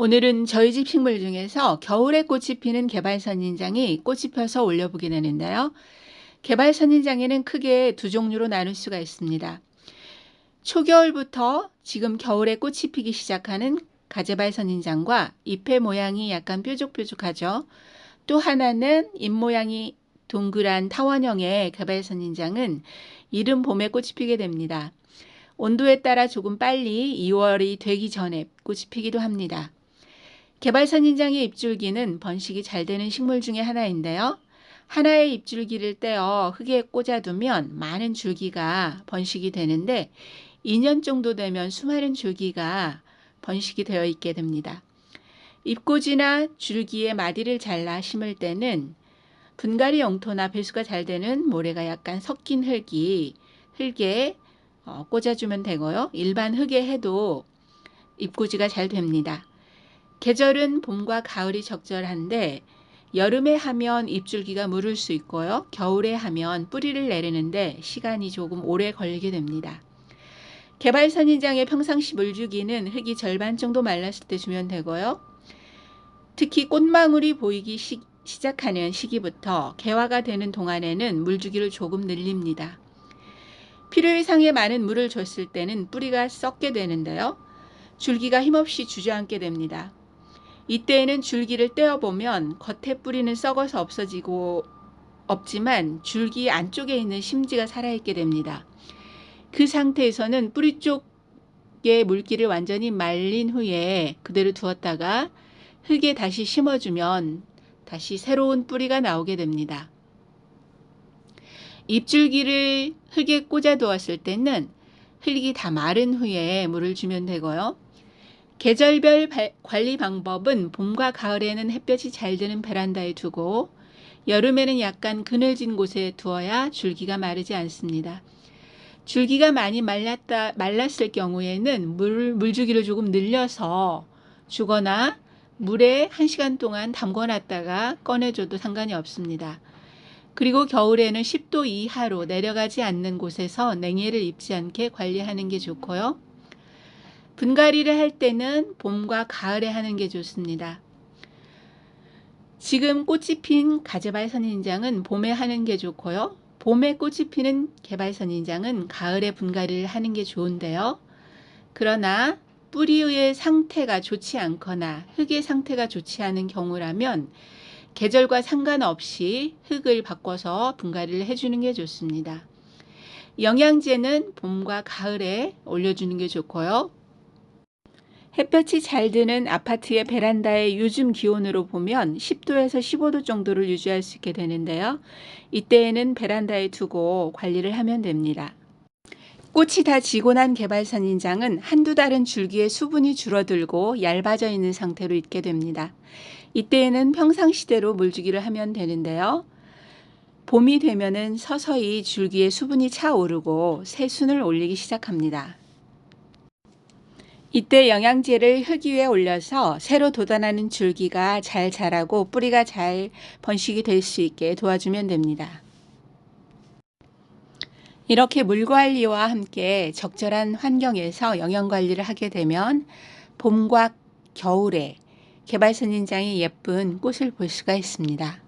오늘은 저희 집 식물 중에서 겨울에 꽃이 피는 개발선인장이 꽃이 펴서 올려보게 되는데요. 개발선인장에는 크게 두 종류로 나눌 수가 있습니다. 초겨울부터 지금 겨울에 꽃이 피기 시작하는 가재발 선인장과 잎의 모양이 약간 뾰족뾰족하죠. 또 하나는 잎 모양이 동그란 타원형의 개발 선인장은 이른 봄에 꽃이 피게 됩니다. 온도에 따라 조금 빨리 2월이 되기 전에 꽃이 피기도 합니다. 개발선인장의 잎줄기는 번식이 잘 되는 식물 중에 하나인데요. 하나의 잎줄기를 떼어 흙에 꽂아두면 많은 줄기가 번식이 되는데 2년 정도 되면 수많은 줄기가 번식이 되어 있게 됩니다. 잎꽂이나 줄기의 마디를 잘라 심을 때는 분갈이 영토나 배수가 잘 되는 모래가 약간 섞인 흙이 흙에 어, 꽂아주면 되고요. 일반 흙에 해도 잎꽂이가 잘 됩니다. 계절은 봄과 가을이 적절한데 여름에 하면 잎줄기가 무를 수 있고요. 겨울에 하면 뿌리를 내리는데 시간이 조금 오래 걸리게 됩니다. 개발 선인장의 평상시 물주기는 흙이 절반 정도 말랐을 때 주면 되고요. 특히 꽃망울이 보이기 시, 시작하는 시기부터 개화가 되는 동안에는 물주기를 조금 늘립니다. 필요 이상의 많은 물을 줬을 때는 뿌리가 썩게 되는데요. 줄기가 힘없이 주저앉게 됩니다. 이때에는 줄기를 떼어보면 겉에 뿌리는 썩어서 없어지고 없지만 줄기 안쪽에 있는 심지가 살아있게 됩니다. 그 상태에서는 뿌리 쪽의 물기를 완전히 말린 후에 그대로 두었다가 흙에 다시 심어주면 다시 새로운 뿌리가 나오게 됩니다. 잎줄기를 흙에 꽂아 두었을 때는 흙이 다 마른 후에 물을 주면 되고요. 계절별 관리 방법은 봄과 가을에는 햇볕이 잘 드는 베란다에 두고 여름에는 약간 그늘진 곳에 두어야 줄기가 마르지 않습니다. 줄기가 많이 말랐다, 말랐을 경우에는 물, 물주기를 조금 늘려서 주거나 물에 1시간 동안 담궈 놨다가 꺼내줘도 상관이 없습니다. 그리고 겨울에는 10도 이하로 내려가지 않는 곳에서 냉해를 입지 않게 관리하는 게 좋고요. 분갈이를 할 때는 봄과 가을에 하는 게 좋습니다. 지금 꽃이 핀 가재발 선인장은 봄에 하는 게 좋고요. 봄에 꽃이 피는 개발 선인장은 가을에 분갈이를 하는 게 좋은데요. 그러나 뿌리의 상태가 좋지 않거나 흙의 상태가 좋지 않은 경우라면 계절과 상관없이 흙을 바꿔서 분갈이를 해주는 게 좋습니다. 영양제는 봄과 가을에 올려주는 게 좋고요. 햇볕이 잘 드는 아파트의 베란다의 요즘 기온으로 보면 10도에서 15도 정도를 유지할 수 있게 되는데요. 이때에는 베란다에 두고 관리를 하면 됩니다. 꽃이 다 지고 난 개발선인장은 한두 달은 줄기의 수분이 줄어들고 얇아져 있는 상태로 있게 됩니다. 이때에는 평상시대로 물주기를 하면 되는데요. 봄이 되면은 서서히 줄기에 수분이 차오르고 새순을 올리기 시작합니다. 이때 영양제를 흙 위에 올려서 새로 돋아나는 줄기가 잘 자라고 뿌리가 잘 번식이 될 수 있게 도와주면 됩니다. 이렇게 물 관리와 함께 적절한 환경에서 영양 관리를 하게 되면 봄과 겨울에 개발선인장의 예쁜 꽃을 볼 수가 있습니다.